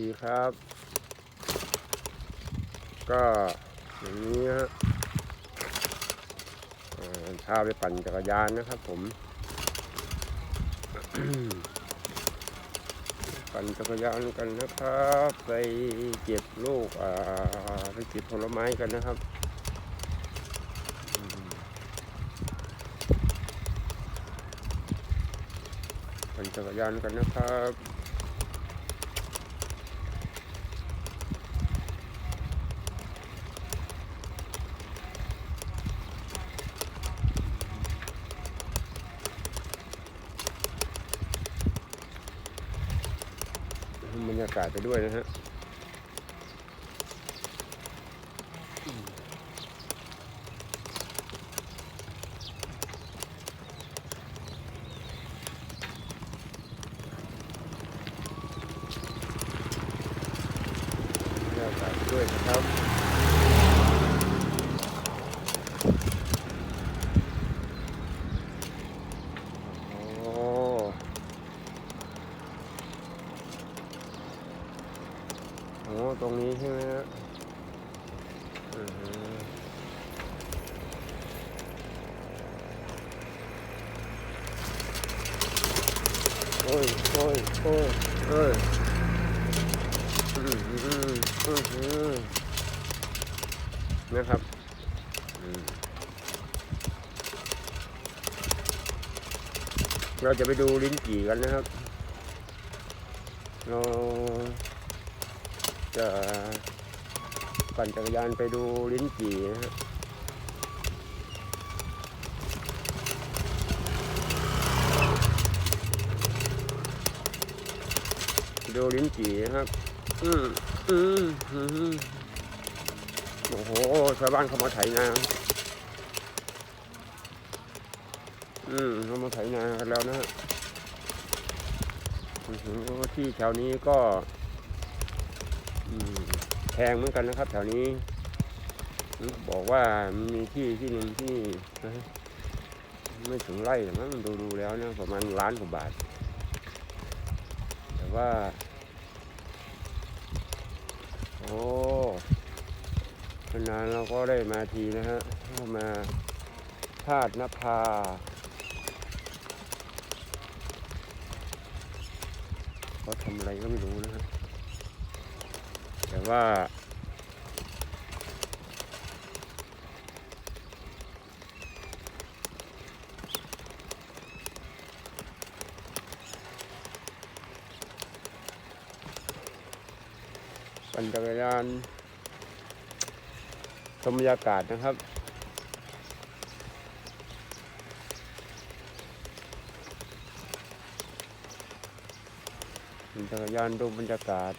ดีครับ ก็อย่างนี้ฮะเอ่อพาไปปั่นจักรยานนะครับผม ปั่นจักรยานกันนะครับ ไปเก็บลูกอ่าไปเก็บผลไม้กันนะครับปั่นจักรยานกันนะครับ บรรยากาศไปด้วยนะฮะ บรรยากาศไปด้วยนะครับ โอ้ โอ้ตรงนี้ใช่ไหมฮะอือฮึโอ้ ยโอ้ยโอ้ยเอ้ยนะครับเราจะไปดูลิ้นจี่กันนะครับ เราจะปั่นจักรยานไปดูลิ้นจี่นะฮะ ดูลิ้นจี่นะครับ อืมอืมอืมโอ้โห ชาวบ้านเขามาไถนา อืมเขามาไถนากันแล้วนะฮะอื้อหือที่แถวนี้ก็อืมแพงเหมือนกันนะครับ แถวนี้ บอกว่ามีที่ที่หนึ่งที่นะไม่ถึงไร่หรอกมั้งดูดูๆแล้วเนี่ยประมาณล้านกว่าบาทแต่ ว่า โอ้นานเราก็ได้มาทีนะฮะเข้ามาธาตุนภาเขาทำอะไรก็ไม่รู้นะฮะแต่ว่า นจักรยานชมบรรยากาศนะครับมันจักรยานดูบรรยากาศ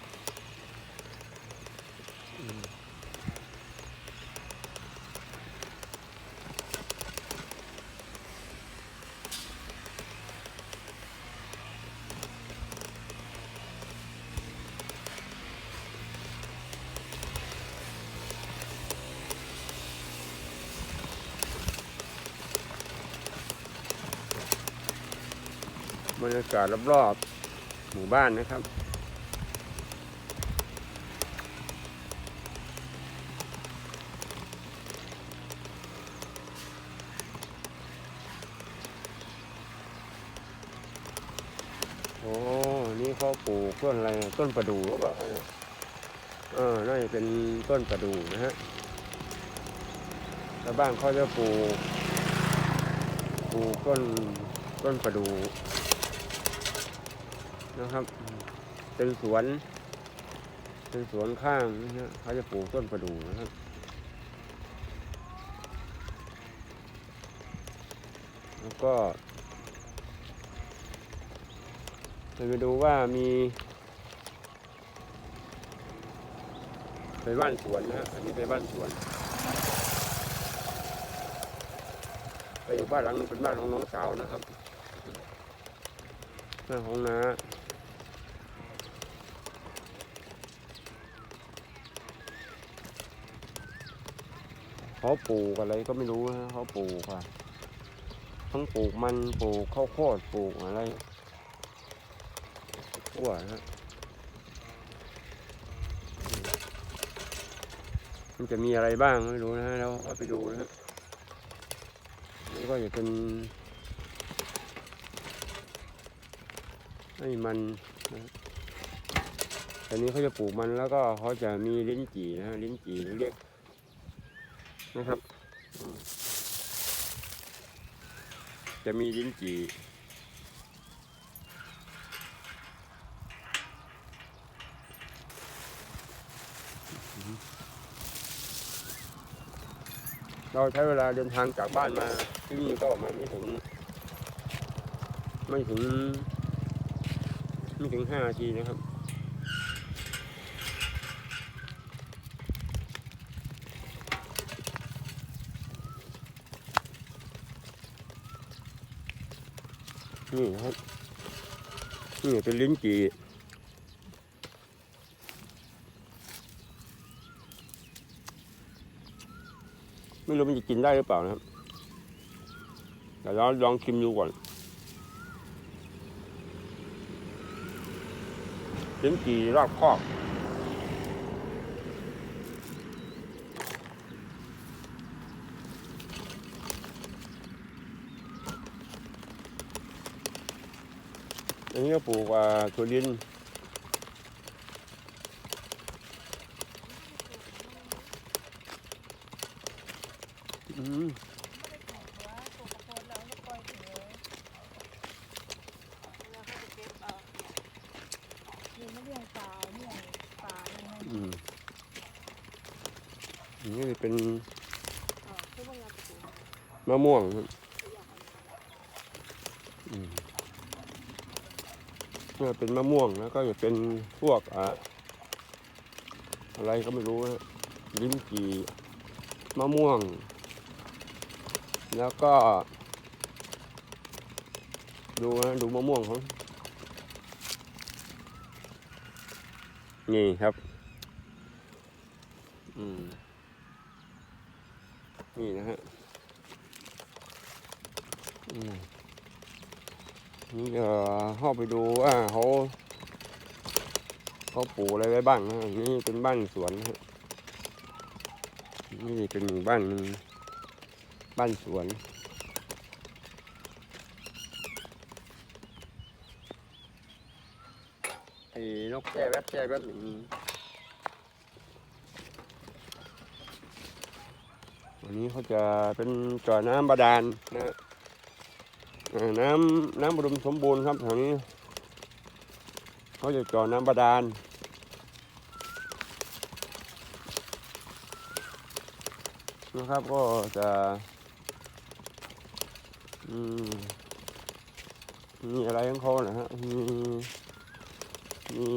รยากาศรอบๆหมู่บ้านนะครับโอ้นี่เขาปลูกต้นอะไรต้นประดู่หรือเปล่าเออน่าจะเป็นต้นประดู่นะฮะชาวบ้านเขาจะปลูกปลูกต้นต้นประดู่ นะครับ เป็นสวน เป็นสวนข้างนะฮะเขาจะปลูกต้นประดู่นะครับแล้วก็ไปดูว่ามีไปบ้านสวนนะฮะอันนี้ไปบ้านสวน ไปอยู่บ้านหลังนึงเป็นบ้านของน้องสาวนะครับบ้านของน้า เขาปลูกอะไรก็ไม่รู้ฮะเขาปลูกค่ะทั้งปลูกมันปลูกข้าวโพดปลูกอะไรกว่าฮะมันจะมีอะไรบ้างไม่รู้นะเราเอาไปดูนะฮะนี่ก็จะเป็นไอ้มันอันนี้เขาจะปลูกมันแล้วก็เขาจะมีลิ้นจี่นะลิ้นจี่เรียก นะครับ จะมีลิ้นจี่เราใช้เวลาเดินทางจากบ้านมาที่นี่ก็มาไม่ถึง ไม่ถึง ไม่ถึงห้านาทีนะครับ นี่ครับนี่เป็นลิ้นจี่ไม่รู้มันจะกินได้หรือเปล่านะครับเดี๋ยวเราลองชิมดูก่อนลิ้นจี่รอบคอก นนี้ก็ปลูกว่าถั่วลินอืมอืมอันนี่เป็นมะม่วงครับอืม เนี่ยเป็นมะม่วงแล้วก็จะเป็นพวกอะอะไรก็ไม่รู้นะลิ้นจี่มะม่วง แล้วก็ ดูนะดูมะม่วงเขานี่ครับ อืม นี่นะฮะ อืมนี่เดี๋ยวเข้าไปดูว่า ปลูกอะไรไว้บ้างนะนี่เป็นบ้านสวนนะฮะนี่เป็นหมู่บ้านหนึ่งบ้านสวน ไอ้นกแก้แวบแก้แวบอย่างนี้อันนี้เขาจะเป็นจ่อน้ำบาดาลนะน้ำน้ำบรมสมบูรณ์ครับแถวนี้ เขาจะจ่อน้ำบาดาล นะครับก็จะมมีอะไรของเขานะฮะมีมี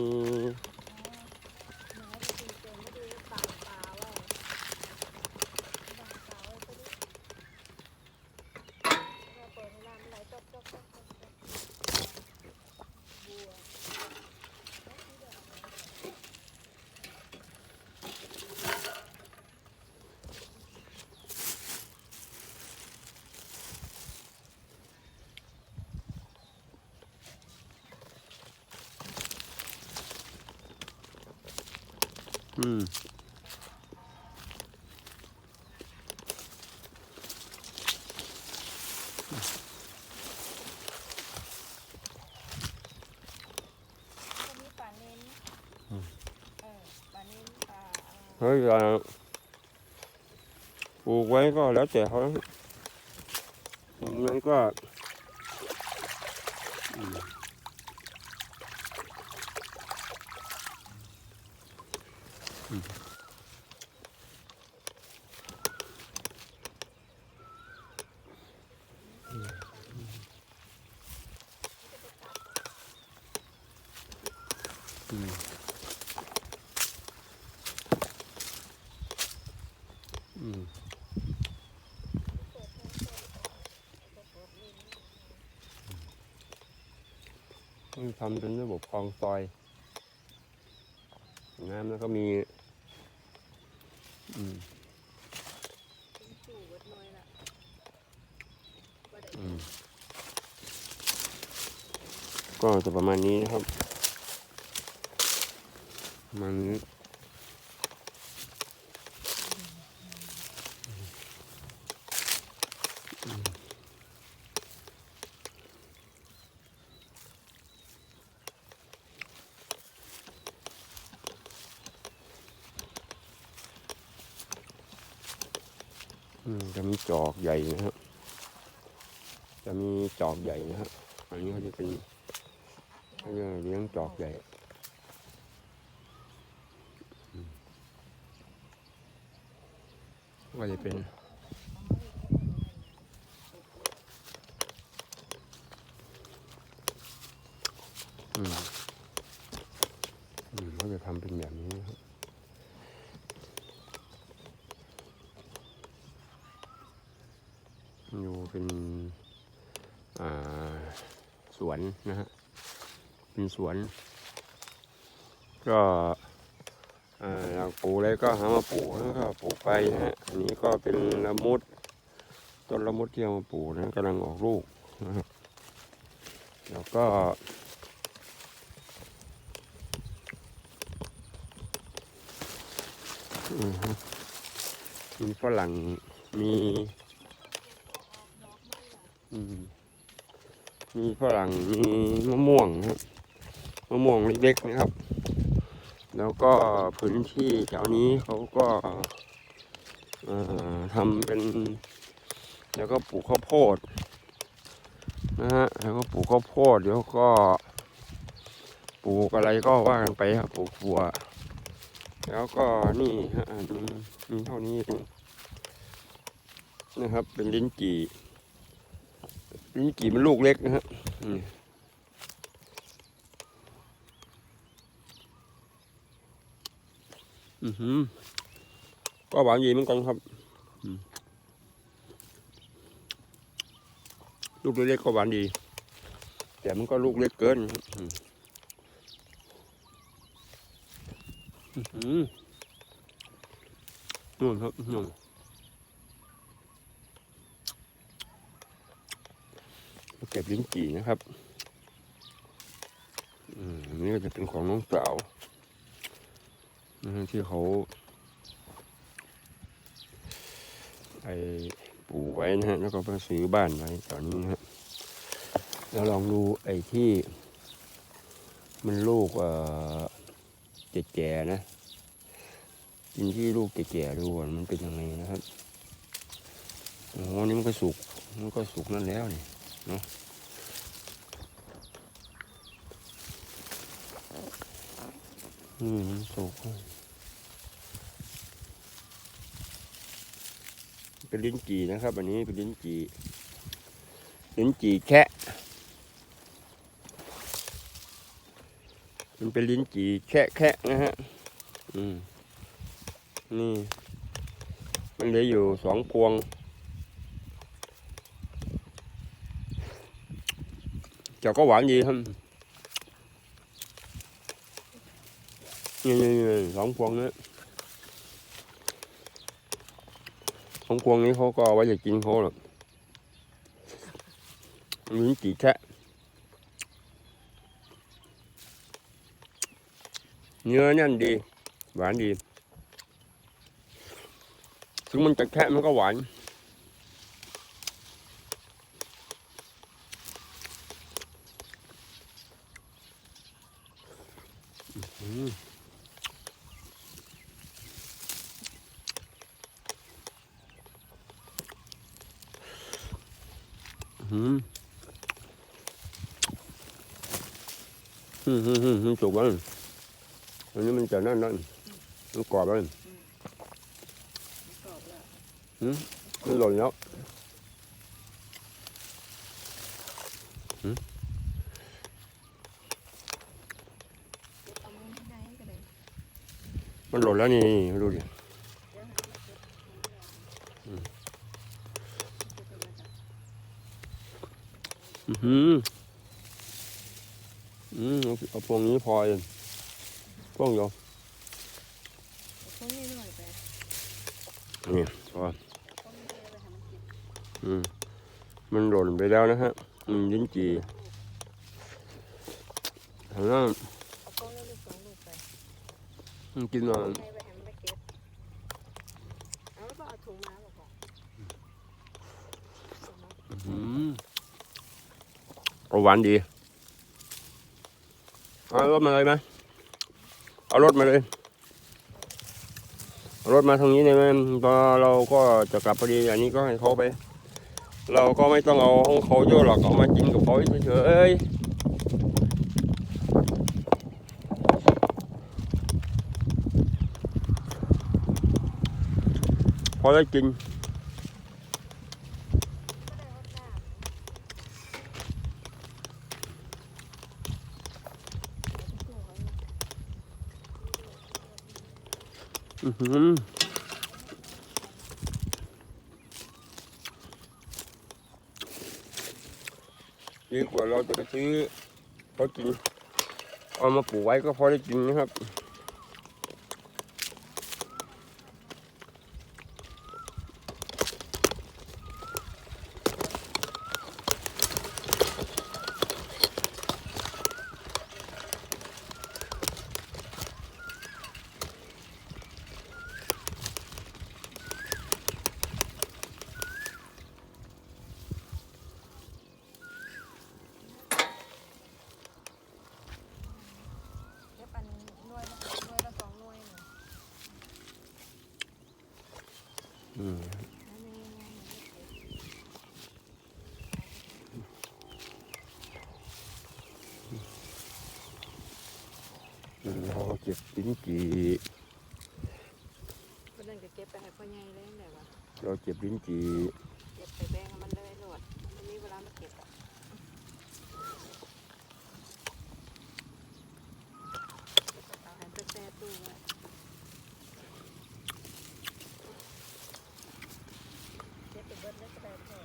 อืมเฮ้ยอ่าปลูกไว้ก็แล้วแต่เขามันก็ ต้องทำเป็นระบบคลองซอยน้ำแล้วก็มี อืมก็จะประมาณนี้นะครับ มัน จะมีจอกใหญ่นะครับจะมีจอกใหญ่นะครับอันนี้เขาจะเป็นเขาจะเลี้ยงจอกใหญ่ก็จะเป็น อืมอืมเขาจะทำเป็นแบบนี้นะครับ อยู่เป็น อ่า ส วนนะฮะเป็นสวน ก็อ่าเราปลูกอะไรก็หามาปลูกแล้วก็ปลูกไปนะฮะอันนี้ก็เป็นละมุด ต้นละมุดที่เอามาปลูกนะกำลังออกลูกนะครับแล้วก็มีฝรั่งมี อืม มีฝรั่งมีมะม่วงนะครับมะม่วงเล็กๆนะครับ แล้วก็พื้นที่แถวนี้เขาก็ทำเป็น แล้วก็ปลูกข้าวโพดนะฮะแล้วก็ปลูกข้าวโพดเดี๋ยวก็ปลูกอะไรก็ว่ากันไปครับปลูกถั่วแล้วก็นี่ฮะอันมีเท่านี้นะครับเป็นลิ้นจี่ นจี่มันลูกเล็กนะฮะอือือหือก็หวานดีเหมือนกันครับลูกเล็กๆก็หวานดี แต่มันก็ลูกเล็กเกินอือหือนู่นครับนู่น เก็บลิ้นจี่นะครับอืมอันนี่ก็จะเป็นของน้องสาวนะที่เขาไปปลูกไว้นะฮะแล้วก็ไปซื้อบ้านไว้ตอนนี้นะฮะแล้วลองดูไอ้ที่ มันลูกเอ่อแก่ๆนะกินที่ลูกแก่ๆดูก่อนมันเป็นยังไงนะครับโอ้นี่มันก็สุกมันก็สุกนั่นแล้วนี่ นาะอืมมันสุกเป็นลิ้นจี่นะครับ อันนี้เป็นลิ้นจี่ลิ้นจี่แคะมันเป็นลิ้นจี่แคะแคะนะฮะ อืม นี่ มันเหลืออยู่สองพวง เจ้าก็หวานดีครับนี่นี่นี่สองพวงนี้สองพวงนี้เขาก็เอาไว้จะกินเขาหรอกลิ้นจี่แคะเนื้อแน่นดี หวานดี ถึงมันจะแค่มันก็หวานอื้อหืออื้อหืออืมอืมอืมมัน สุกแล้วอันนี้มันจะนั่นนั่นมันกรอบแล้วกรอบแล้วมันหล่นแล้วเอามือให้ได้ก็ได้มันหล่นแล้วนี่ดูดิอือหืออืม เอาเอาพวงนี้พอเองพวงเดียวพวกนี้หน่อยไปนี่พอพวกนี้เอาไปให้มันกินอืมมันหล่นไปแล้วนะฮะมันลิ้นจี่ถามว่าเอาพวกนี้ลูกสองลูกไปมันกินมาให้ไปให้มันไปเก็บเอาแล้วก็เอาถุงมาบอกว่าอืมเอาหวานดี เอารถมาเลยไหมเอารถมาเลยรถมาทางนี้เนี่ยมันพอเราก็จะกลับพอดีอันนี้ก็ให้เขาไป เราก็ไม่ต้องเอาของเขาเยอะหรอกเอามากินกับเขาเฉยๆพอได้กิน อือหือ ดีกว่าเราจะไปซื้อเขากินเอามาปลูกไว้ก็พอได้กินนะครับ เก็บอันหน่วยละหน่วยละสองหน่วยน่ะ อืมเราเก็บลิ้นจี่คนนั้นก็เก็บไปให้พ่อใหญ่แล้วแหละวะเราเก็บลิ้นจี่ เก็บไปแบ่งให้มันเลยโหลดมันมีเวลามาเก็บอะเอาให้ไปแช่ตู้ไว้เก็บไปเบิดแล้วก็ได้แท้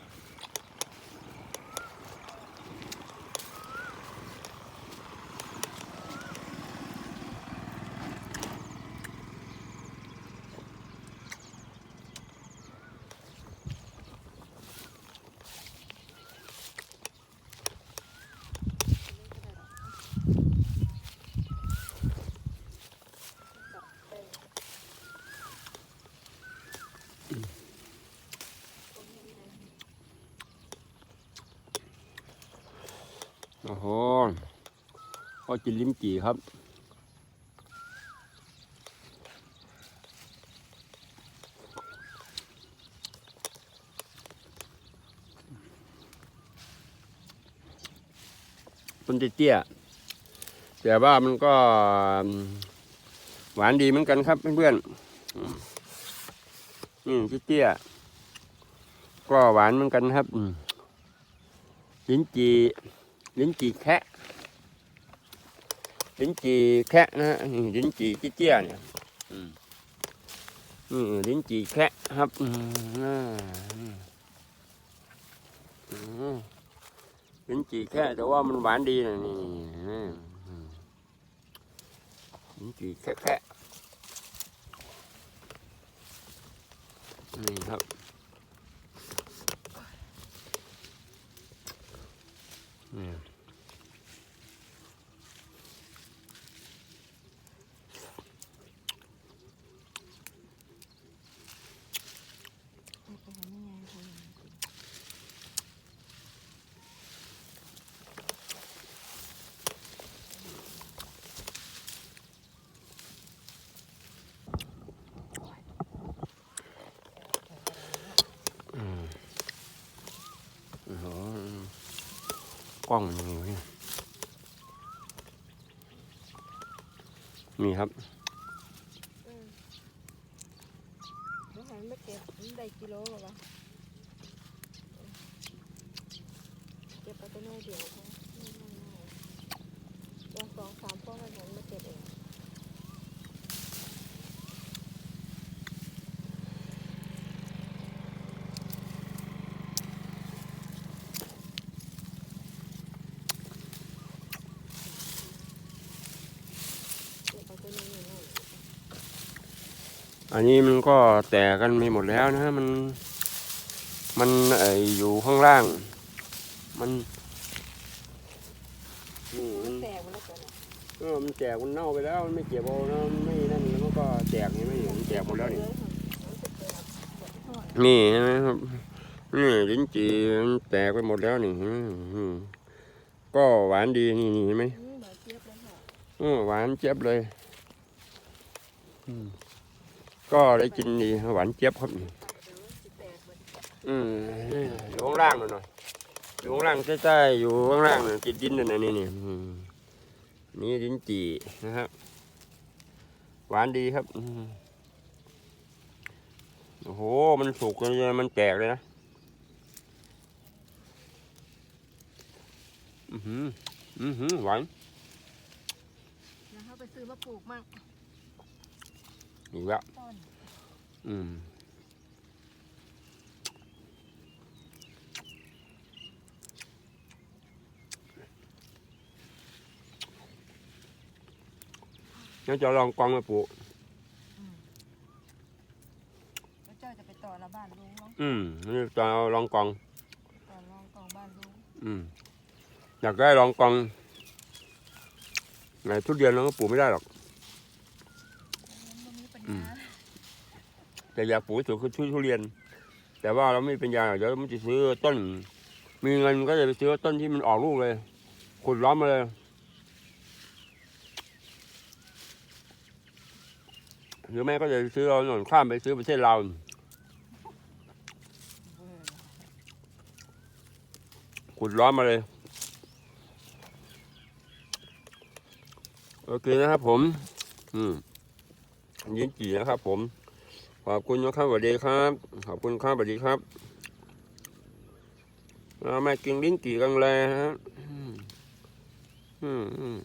โอ้โหพอกินลิ้นจี่ครับ ต้นเตี้ยแต่ว่ามันก็หวานดีเหมือนกันครับเพื่อนๆนี่เตี้ยก็หวานเหมือนกันครับลิ้นจี่ ลิ้นจี่แคะลิ้นจี่แคะนะฮะนี่ลิ้นจี่เตี้ยๆเนี่ยอืมนี่ลิ้นจี่แคะครับอืมอ่านี่อืมลิ้นจี่แค่แต่ว่ามันหวานดีนะนี่อืมอืมลิ้นจี่แค่แค่นี่ครับนี่ เอาไปให้แม่ยายทำ อืมโอ้โหก ล้องมันยังไงวะเนี่ยนี่ครับอืมเดี๋ยวให้มันมาเก็บมันได้กิโลหรอวะเก็บไปตัวน้อยเดียวพอไม่ไม่ไม่เดี๋ยวสองสามพวกมันให้มันมาเก็บเอง เก็บไปแต่น้อยๆหน่อย อันนี้มันก็แตกกันไปหมดแล้วนะมัน มันไออยู่ข้างล่าง มันนี่มันแตกหมดแล้วเออมันแตกมันเน่าไปแล้วมันไม่เก็บเอานะไม่นั่นแล้วมันก็แตกนี่ไม่เห็นมันแตกหมดแล้วนี่นี่ใช่ไหมครับนี่ลิ้นจี่มันแตกไปหมดแล้วนี่ก็หวานดีนี่นี่เห็นไหมอืมเดี๋ยวเจี๊ยบเลยค่ะเออหวานเจี๊ยบเลย อืม ก็ได้กินดีหวานเจี๊ยบครับอืมอยู่ข้างล่างหน่อยหน่อยอยู่ข้างล่างใต้ๆอยู่ข้างล่างน่ะติดดินนั่นน่ะนี่นี่นี่ดินจีนะครับ หวานดีครับอโอ้โหมันสุกเลยมันแตกเลยนะอือหืออือหือหวานเดี๋ยวเขาไปซื้อมาปลูกมั่ง อีกแล้วต้นอืมงั้นจะลองกองมาปลูกแล้วเจ้าจะไปต่อละบ้านลุงเนาะอืมนี่จะเอาลองกอง ต่อรองกองบ้านลุงอืม อยากได้ลองกอง ไหนทุเรียนเราก็ปลูกไม่ได้หรอก มันมีปัญ อืม ญา แต่ยาปลูกที่สุดคือทุเรียน แต่ว่าเราไม่เป็นยาเดี๋ยวมันจะซื้อต้น มีเงินก็จะไปซื้อต้นที่มันออกลูกเลยขุดล้อมมาเลยหรือไม่ก็จะซื้อเราหน่นข้ามไปซื้อประเทศเราขุดล้อมมาเลย โอเคนะครับผม อืมยินจีนะครับผม ขอบคุณนะครับสวัสดีครับ ขอบคุณครับสวัสดีครับเรามากินลิ้นกี่กันเลยฮะอืมอืม